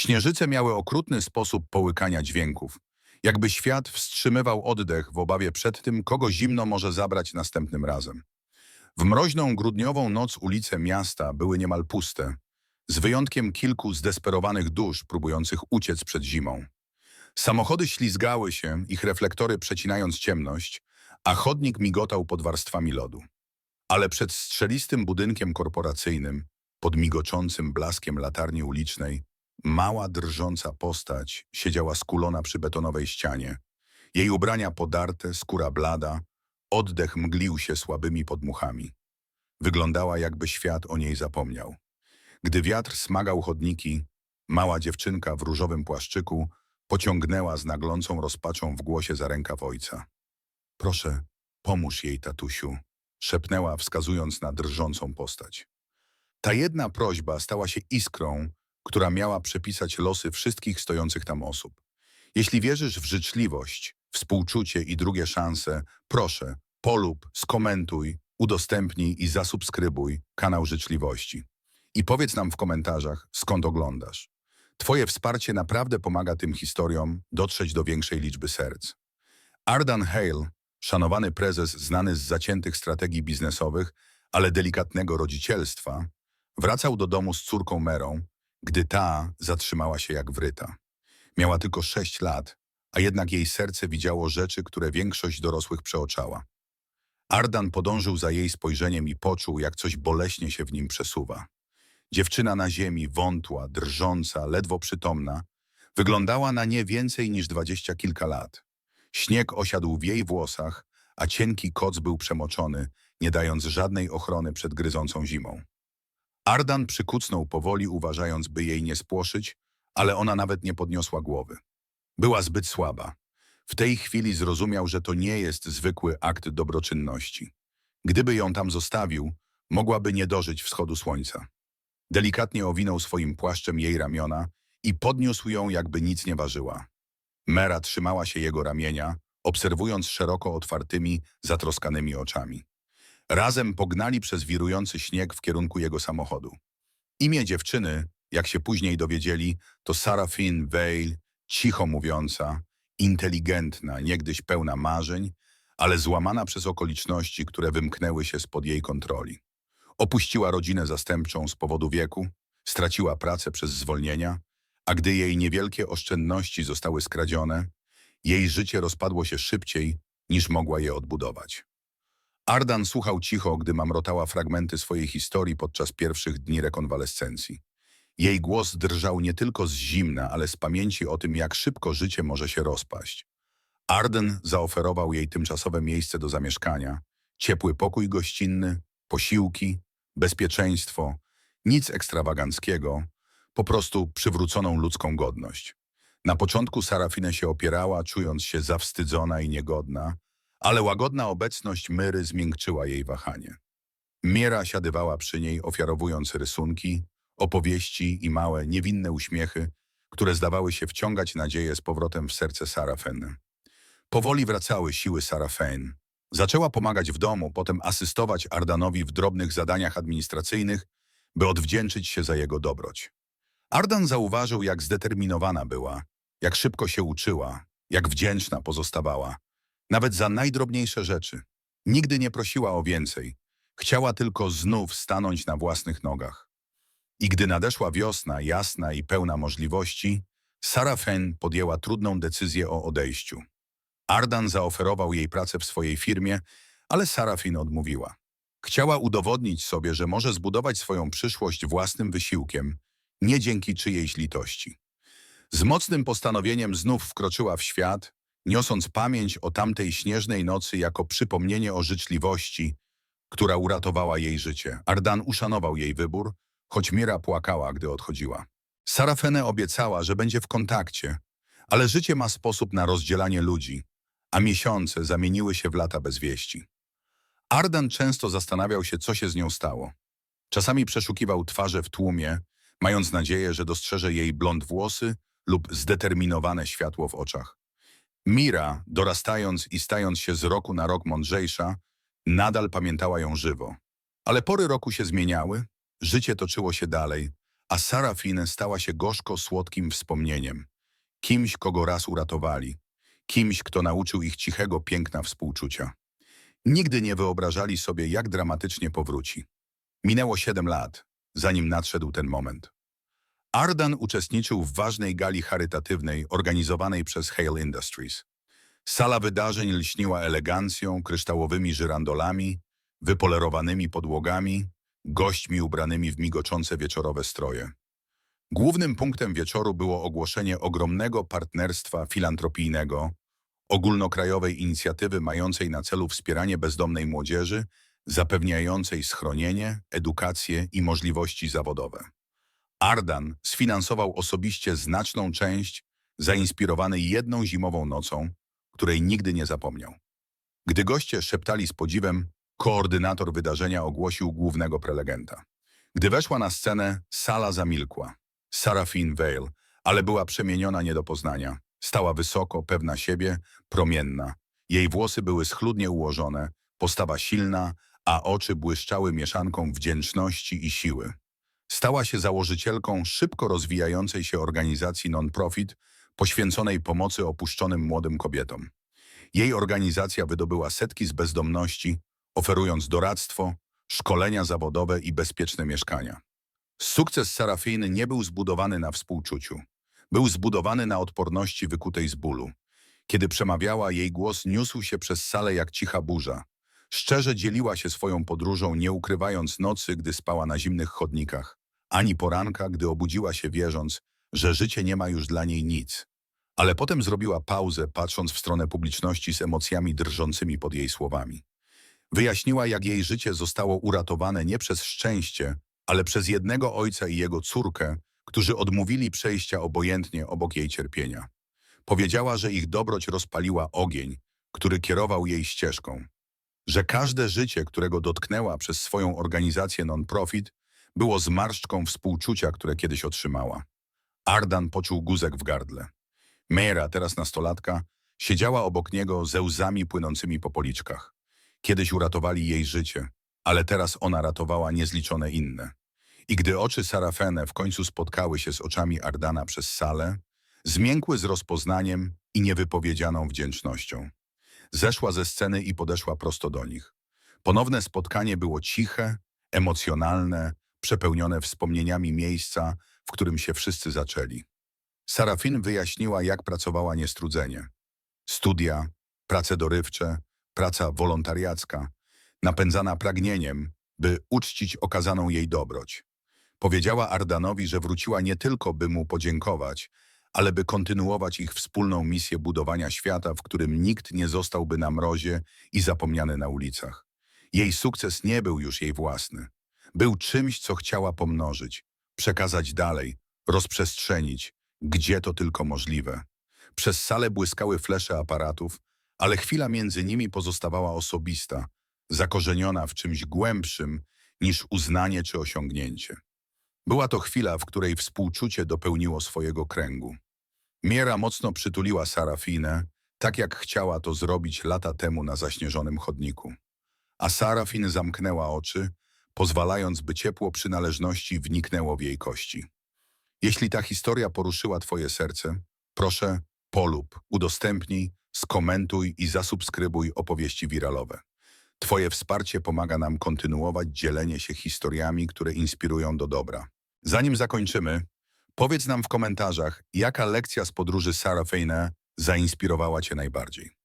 Śnieżyce miały okrutny sposób połykania dźwięków. Jakby świat wstrzymywał oddech w obawie przed tym, kogo zimno może zabrać następnym razem. W mroźną grudniową noc ulice miasta były niemal puste, z wyjątkiem kilku zdesperowanych dusz próbujących uciec przed zimą. Samochody ślizgały się, ich reflektory przecinając ciemność, a chodnik migotał pod warstwami lodu. Ale przed strzelistym budynkiem korporacyjnym, pod migoczącym blaskiem latarni ulicznej, mała, drżąca postać siedziała skulona przy betonowej ścianie. Jej ubrania podarte, skóra blada, oddech mglił się słabymi podmuchami. Wyglądała, jakby świat o niej zapomniał. Gdy wiatr smagał chodniki, mała dziewczynka w różowym płaszczyku pociągnęła z naglącą rozpaczą w głosie za rękaw ojca. Proszę, pomóż jej, tatusiu, szepnęła, wskazując na drżącą postać. Ta jedna prośba stała się iskrą, która miała przepisać losy wszystkich stojących tam osób. Jeśli wierzysz w życzliwość, współczucie i drugie szanse, proszę, polub, skomentuj, udostępnij i zasubskrybuj kanał Życzliwości. I powiedz nam w komentarzach, skąd oglądasz. Twoje wsparcie naprawdę pomaga tym historiom dotrzeć do większej liczby serc. Ardan Hale, szanowany prezes znany z zaciętych strategii biznesowych, ale delikatnego rodzicielstwa, wracał do domu z córką Merą, gdy ta zatrzymała się jak wryta. Miała tylko sześć lat, a jednak jej serce widziało rzeczy, które większość dorosłych przeoczała. Ardan podążył za jej spojrzeniem i poczuł, jak coś boleśnie się w nim przesuwa. Dziewczyna na ziemi, wątła, drżąca, ledwo przytomna, wyglądała na nie więcej niż dwadzieścia kilka lat. Śnieg osiadł w jej włosach, a cienki koc był przemoczony, nie dając żadnej ochrony przed gryzącą zimą. Ardan przykucnął powoli, uważając, by jej nie spłoszyć, ale ona nawet nie podniosła głowy. Była zbyt słaba. W tej chwili zrozumiał, że to nie jest zwykły akt dobroczynności. Gdyby ją tam zostawił, mogłaby nie dożyć wschodu słońca. Delikatnie owinął swoim płaszczem jej ramiona i podniósł ją, jakby nic nie ważyła. Mera trzymała się jego ramienia, obserwując szeroko otwartymi, zatroskanymi oczami. Razem pognali przez wirujący śnieg w kierunku jego samochodu. Imię dziewczyny, jak się później dowiedzieli, to Sarafin Vale, cicho mówiąca, inteligentna, niegdyś pełna marzeń, ale złamana przez okoliczności, które wymknęły się spod jej kontroli. Opuściła rodzinę zastępczą z powodu wieku, straciła pracę przez zwolnienia, a gdy jej niewielkie oszczędności zostały skradzione, jej życie rozpadło się szybciej, niż mogła je odbudować. Ardan słuchał cicho, gdy mamrotała fragmenty swojej historii podczas pierwszych dni rekonwalescencji. Jej głos drżał nie tylko z zimna, ale z pamięci o tym, jak szybko życie może się rozpaść. Arden zaoferował jej tymczasowe miejsce do zamieszkania, ciepły pokój gościnny, posiłki, bezpieczeństwo, nic ekstrawaganckiego, po prostu przywróconą ludzką godność. Na początku Sarafina się opierała, czując się zawstydzona i niegodna, ale łagodna obecność Myry zmiękczyła jej wahanie. Miera siadywała przy niej, ofiarowując rysunki, opowieści i małe, niewinne uśmiechy, które zdawały się wciągać nadzieję z powrotem w serce Sarafen. Powoli wracały siły Sarafen. Zaczęła pomagać w domu, potem asystować Ardanowi w drobnych zadaniach administracyjnych, by odwdzięczyć się za jego dobroć. Ardan zauważył, jak zdeterminowana była, jak szybko się uczyła, jak wdzięczna pozostawała, nawet za najdrobniejsze rzeczy. Nigdy nie prosiła o więcej. Chciała tylko znów stanąć na własnych nogach. I gdy nadeszła wiosna, jasna i pełna możliwości, Sara Fen podjęła trudną decyzję o odejściu. Ardan zaoferował jej pracę w swojej firmie, ale Sara Fin odmówiła. Chciała udowodnić sobie, że może zbudować swoją przyszłość własnym wysiłkiem, nie dzięki czyjejś litości. Z mocnym postanowieniem znów wkroczyła w świat, niosąc pamięć o tamtej śnieżnej nocy jako przypomnienie o życzliwości, która uratowała jej życie. Ardan uszanował jej wybór, choć Mira płakała, gdy odchodziła. Sarafene obiecała, że będzie w kontakcie, ale życie ma sposób na rozdzielanie ludzi, a miesiące zamieniły się w lata bez wieści. Ardan często zastanawiał się, co się z nią stało. Czasami przeszukiwał twarze w tłumie, mając nadzieję, że dostrzeże jej blond włosy lub zdeterminowane światło w oczach. Mira, dorastając i stając się z roku na rok mądrzejsza, nadal pamiętała ją żywo. Ale pory roku się zmieniały, życie toczyło się dalej, a Sarafin stała się gorzko-słodkim wspomnieniem. Kimś, kogo raz uratowali. Kimś, kto nauczył ich cichego piękna współczucia. Nigdy nie wyobrażali sobie, jak dramatycznie powróci. Minęło siedem lat, zanim nadszedł ten moment. Ardan uczestniczył w ważnej gali charytatywnej organizowanej przez Hale Industries. Sala wydarzeń lśniła elegancją, kryształowymi żyrandolami, wypolerowanymi podłogami, gośćmi ubranymi w migoczące wieczorowe stroje. Głównym punktem wieczoru było ogłoszenie ogromnego partnerstwa filantropijnego, ogólnokrajowej inicjatywy mającej na celu wspieranie bezdomnej młodzieży, zapewniającej schronienie, edukację i możliwości zawodowe. Ardan sfinansował osobiście znaczną część, zainspirowany jedną zimową nocą, której nigdy nie zapomniał. Gdy goście szeptali z podziwem, koordynator wydarzenia ogłosił głównego prelegenta. Gdy weszła na scenę, sala zamilkła. Sarafin Vale, ale była przemieniona nie do poznania. Stała wysoko, pewna siebie, promienna. Jej włosy były schludnie ułożone, postawa silna, a oczy błyszczały mieszanką wdzięczności i siły. Stała się założycielką szybko rozwijającej się organizacji non-profit poświęconej pomocy opuszczonym młodym kobietom. Jej organizacja wydobyła setki z bezdomności, oferując doradztwo, szkolenia zawodowe i bezpieczne mieszkania. Sukces Sarafiny nie był zbudowany na współczuciu. Był zbudowany na odporności wykutej z bólu. Kiedy przemawiała, jej głos niósł się przez salę jak cicha burza. Szczerze dzieliła się swoją podróżą, nie ukrywając nocy, gdy spała na zimnych chodnikach, ani poranka, gdy obudziła się wierząc, że życie nie ma już dla niej nic. Ale potem zrobiła pauzę, patrząc w stronę publiczności z emocjami drżącymi pod jej słowami. Wyjaśniła, jak jej życie zostało uratowane nie przez szczęście, ale przez jednego ojca i jego córkę, którzy odmówili przejścia obojętnie obok jej cierpienia. Powiedziała, że ich dobroć rozpaliła ogień, który kierował jej ścieżką. Że każde życie, którego dotknęła przez swoją organizację non-profit, było zmarszczką współczucia, które kiedyś otrzymała. Ardan poczuł guzek w gardle. Mera, teraz nastolatka, siedziała obok niego ze łzami płynącymi po policzkach. Kiedyś uratowali jej życie, ale teraz ona ratowała niezliczone inne. I gdy oczy Sarafene w końcu spotkały się z oczami Ardana przez salę, zmiękły z rozpoznaniem i niewypowiedzianą wdzięcznością. Zeszła ze sceny i podeszła prosto do nich. Ponowne spotkanie było ciche, emocjonalne, przepełnione wspomnieniami miejsca, w którym się wszyscy zaczęli. Sarafin wyjaśniła, jak pracowała niestrudzenie. Studia, prace dorywcze, praca wolontariacka, napędzana pragnieniem, by uczcić okazaną jej dobroć. Powiedziała Ardanowi, że wróciła nie tylko, by mu podziękować, ale by kontynuować ich wspólną misję budowania świata, w którym nikt nie zostałby na mrozie i zapomniany na ulicach. Jej sukces nie był już jej własny. Był czymś, co chciała pomnożyć, przekazać dalej, rozprzestrzenić, gdzie to tylko możliwe. Przez salę błyskały flesze aparatów, ale chwila między nimi pozostawała osobista, zakorzeniona w czymś głębszym niż uznanie czy osiągnięcie. Była to chwila, w której współczucie dopełniło swojego kręgu. Miera mocno przytuliła Sarafinę, tak jak chciała to zrobić lata temu na zaśnieżonym chodniku. A Sarafin zamknęła oczy, pozwalając, by ciepło przynależności wniknęło w jej kości. Jeśli ta historia poruszyła Twoje serce, proszę polub, udostępnij, skomentuj i zasubskrybuj opowieści wiralowe. Twoje wsparcie pomaga nam kontynuować dzielenie się historiami, które inspirują do dobra. Zanim zakończymy, powiedz nam w komentarzach, jaka lekcja z podróży Sarah Feine zainspirowała Cię najbardziej.